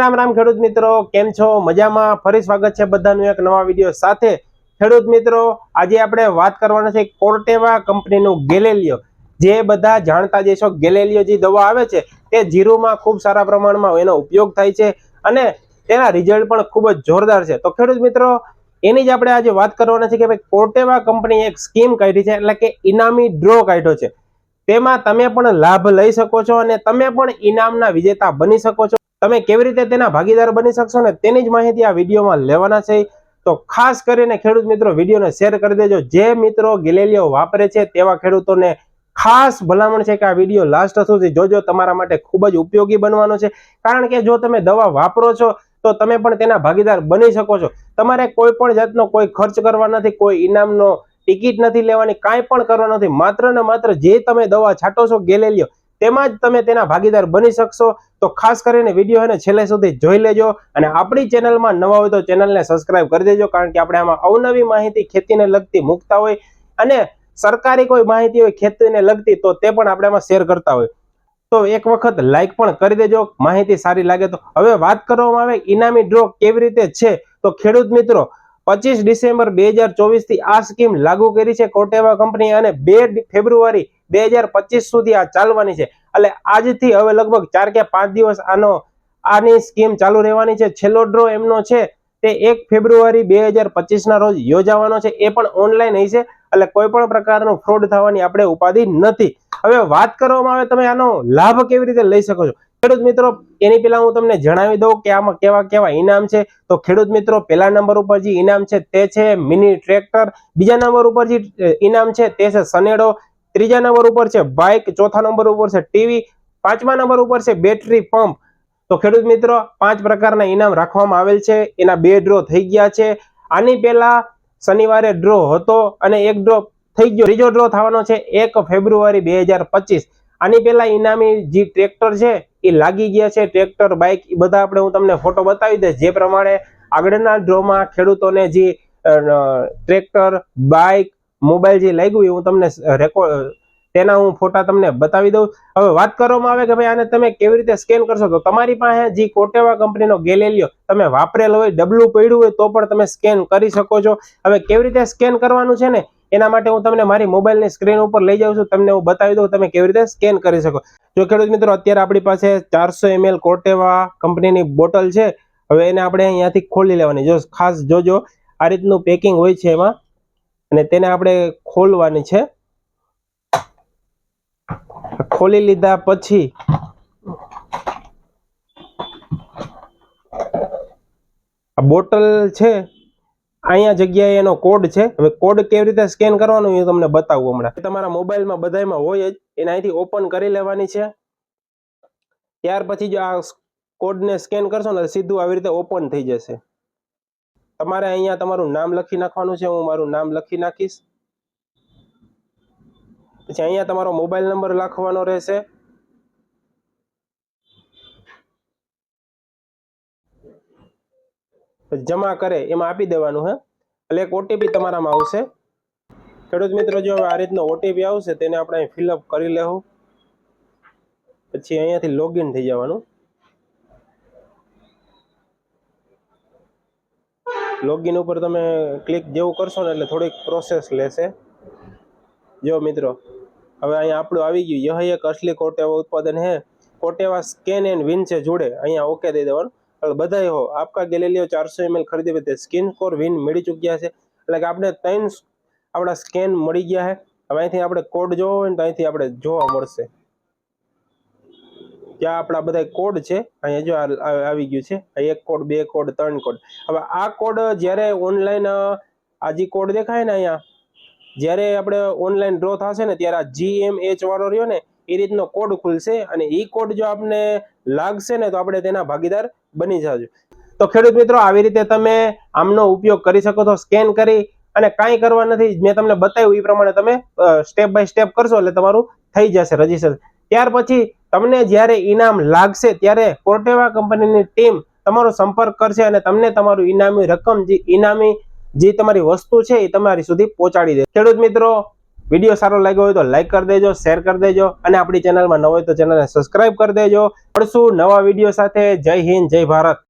રામ રામ ખેડૂત મિત્રો, કેમ છો? મજામાં? ફરી સ્વાગત છે બધાનું એક નવા વીડિયો સાથે. ખેડૂત મિત્રો, આજે આપણે વાત કરવાના છે કોર્ટેવા કંપનીનું ગેલેલિયો. જે બધા જાણતા જે છો ગેલેલિયો જે દવા આવે છે, તે જીરુમાં ખૂબ સારા પ્રમાણમાં એનો ઉપયોગ થાય છે અને તેના રિઝલ્ટ પણ ખૂબ જ જોરદાર છે. તો ખેડૂત મિત્રો, એની જ આપણે આજે વાત કરવાના છે કે ભાઈ કોર્ટેવા કંપની એક સ્કીમ કાઢી છે, એટલે કે ઇનામી ડ્રો કાઢ્યો છે. તેમાં તમે પણ લાભ લઈ શકો છો અને તમે પણ ઇનામના વિજેતા બની શકો છો. તમે કેવી રીતે તેના ભાગીદાર બની શકશો ને તેની જ માહિતી આ વિડીયોમાં લેવાના છે. તો ખાસ કરીને ખેડૂત મિત્રો, વિડીયોને શેર કરી દેજો. જે મિત્રો ગેલેલિયો વાપરે છે તેવા ખેડૂતોને ખાસ ભલામણ છે કે આ વીડિયો લાસ્ટ સુધી જોજો. તમારા માટે ખૂબ જ ઉપયોગી બનવાનો છે. કારણ કે જો તમે દવા વાપરો છો, તો તમે પણ તેના ભાગીદાર બની શકો છો. તમારે કોઈ પણ જાતનો કોઈ ખર્ચ કરવા નથી, કોઈ ઇનામનો ટિકિટ નથી લેવાની, કાંઈ પણ કરવા નથી. માત્ર ને માત્ર જે તમે દવા છાંટો છો ગેલેલિયો તેમાં જ તમે તેના ભાગીદાર બની શકશો. તો ખાસ કરીને વીડિયો એને છેલ્લે સુધી જોઈ લેજો અને આપણી ચેનલમાં નવા હોય તો ચેનલને સબસ્ક્રાઇબ કરી દેજો કારણ કે આપણે આમાં અવનવી માહિતી ખેતીને લગતી મૂકતા હોય અને સરકારી કોઈ માહિતી હોય ખેતીને લગતી તો તે પણ આપણે આમાં શેર કરતા હોય. તો એક વખત લાઈક પણ કરી દેજો, માહિતી સારી લાગે તો. હવે વાત કરવામાં આવે ઇનામી ડ્રો કેવી રીતે છે? તો ખેડૂત મિત્રો, પચીસ ડિસેમ્બર બે હજાર ચોવીસથી આ સ્કીમ લાગુ કરી છે કોટેવા કંપની અને બે ફેબ્રુઆરી બે હજાર પચીસ સુધી આ ચાલવાની છે. એટલે આજથી હવે લગભગ ચાર કે પાંચ દિવસ આનો, આની સ્કીમ ચાલુ રહેવાની છે. છેલ્લો ડ્રો એમનો છે તે એક ફેબ્રુઆરી બે હજાર પચીસના રોજ યોજાવાનો છે. એ પણ ઓનલાઈન હશે. એટલે કોઈ પણ પ્રકારનો ફ્રોડ થવાની આપણે ઉપાધિ નથી. હવે વાત કરવામાં આવે તમે આનો લાભ કેવી રીતે લઈ શકો છો? ખેડૂત મિત્રો, એની પહેલા હું તમને જણાવી દઉં કે આમાં કેવા કેવા ઇનામ છે. તો ખેડૂત મિત્રો, પહેલા નંબર ઉપર જે ઇનામ છે તે છે મિની ટ્રેક્ટર. બીજા નંબર ઉપર જે ઇનામ છે તે છે સનેડો. ત્રીજા નંબર ઉપર છે બાઇક ચોથા નંબર ઉપર છે ટીવી પાંચમા નંબર ઉપર છે બેટરી પંપ તો ખેડૂત મિત્રો, પાંચ પ્રકારના ઇનામ રાખવામાં આવેલ છે. એના બે ડ્રો થઈ ગયા છે. આની પહેલા શનિવારે ડ્રો હતો અને એક ડ્રો થઈ ગયો. ત્રીજો ડ્રો થવાનો છે એક ફેબ્રુઆરી બે હજાર પચીસ. આની પહેલા ઇનામી જે ટ્રેક્ટર છે, એ લાગી ગયા છે. ટ્રેક્ટર બાઇક એ બધા આપણે હું તમને ફોટો બતાવી દઈશ. જે પ્રમાણે આગળના ડ્રોમાં ખેડૂતોને જે ટ્રેક્ટર બાઇક મોબાઈલ જે લાગ્યું એ હું તમને રેકોર્ડ તેના હું ફોટા તમને બતાવી દઉં. હવે વાત કરવામાં આવે કે ભાઈ આને તમે કેવી રીતે સ્કેન કરશો? તો તમારી પાસે જે કોટેવા કંપનીનો ગેલેલિયો તમે વાપરેલો હોય ડબલું પડ્યું હોય તો પણ તમે સ્કેન કરી શકો છો. હવે કેવી રીતે સ્કેન કરવાનું છે ને? એના માટે હું તમને મારી મોબાઈલની સ્ક્રીન ઉપર લઈ જાઉં છું. તમને હું બતાવી દઉં તમે કેવી રીતે સ્કેન કરી શકો. જો ખેડૂત મિત્રો, અત્યારે આપણી પાસે ચારસો એમએલ કોટેવા કંપનીની બોટલ છે. હવે એને આપણે અહીંયાથી ખોલી લેવાની. જો ખાસ જોજો, આ રીતનું પેકિંગ હોય છે એમાં. અને તેને આપણે ખોલવાની છે. ખોલી લીધા પછી આ બોટલ છે, અહીંયા જગ્યાએ એનો કોડ છે. હવે કોડ કેવી રીતે સ્કેન કરવાનો એ તમને બતાવું હમણાં. તમારા મોબાઈલમાં બધામાં હોય જ, એને અહીંથી ઓપન કરી લેવાની છે. ત્યાર પછી જો આ કોડને સ્કેન કરશો ને સીધું આવી રીતે ઓપન થઈ જશે. તમારે અહીંયા તમારું નામ લખી નાખવાનું છે, હું મારું નામ લખી નાખીશ. પછી અહીંયા તમારો મોબાઈલ નંબર લખવાનો રહેશે. જમા કરે, એમાં આપી દેવાનું, હે? એટલે એક ઓટીપી તમારામાં આવશે. ખેડૂત મિત્રો, જો આ રીતનો ઓટીપી આવશે, તેને આપણે અહીં ફિલઅપ કરી લેવું પછી અહીંયાથી લોગિન થઈ જવાનું. લોગિન ઉપર તમે ક્લિક જેવું કરશો ને એટલે થોડીક પ્રોસેસ લેશે. જો મિત્રો, હવે અહીંયા આપણું આવી ગયું. यह એક અસલી કોટેવા ઉત્પાદન હે. કોટેવા સ્કેન એન્ડ વિન છે જોડે. અહીંયા ઓકે દઈ દેવાનું. એટલે બધાય હો, આપકા ગેલેલિયો ચારસો એમએલ ખરીદે તે સ્કિન કોર વિન મળી ચૂક્યા છે. એટલે કે આપણે ત્રણ આપણા સ્કેન મળી ગયા છે. હવે અહીંથી આપણે કોડ જોવો હોય ને તો અહીંથી આપણે જોવા મળશે. ત્યાં આપણા બધા કોડ છે. અહીંયા જો આવી ગયું છે. એક કોડ બે કોડ ત્રણ કોડ હવે આ કોડ જ્યારે ઓનલાઈન આ જે કોડ દેખાય ને અહીંયા, જ્યારે આપણે ઓનલાઈન ડ્રો થશે ને ત્યારે આ જીએમએચ વાળો રહ્યો ને, એ રીતનો કોડ ખુલશે અને એ કોડ જો આપને લાગશે ને તો આપણે તેના ભાગીદાર બની જજો. તો ખેડૂત મિત્રો, આવી રીતે તમે આમનો ઉપયોગ કરી શકો છો સ્કેન કરી અને કાંઈ કરવા નથી. મેં તમને બતાવ્યું એ પ્રમાણે તમે સ્ટેપ બાય સ્ટેપ કરશો એટલે તમારું થઈ જશે રજિસ્ટર ત્યાર પછી તમને જ્યારે ઇનામ લાગશે, ત્યારે કોર્ટેવા કંપનીની ટીમ તમારો સંપર્ક કરશે અને તમને તમારું ઇનામી રકમ, જે ઇનામી જે તમારી વસ્તુ છે, એ તમારી સુધી પહોંચાડી દે ખેડૂત મિત્રો, વીડિયો સારો લાગ્યો હોય તો લાઈક કરી દેજો શેર કરી દેજો અને આપણી ચેનલમાં ન હોય તો ચેનલને સબસ્ક્રાઇબ કરી દેજો. મળશું નવા વીડિયો સાથે. જય હિન્દ, જય ભારત.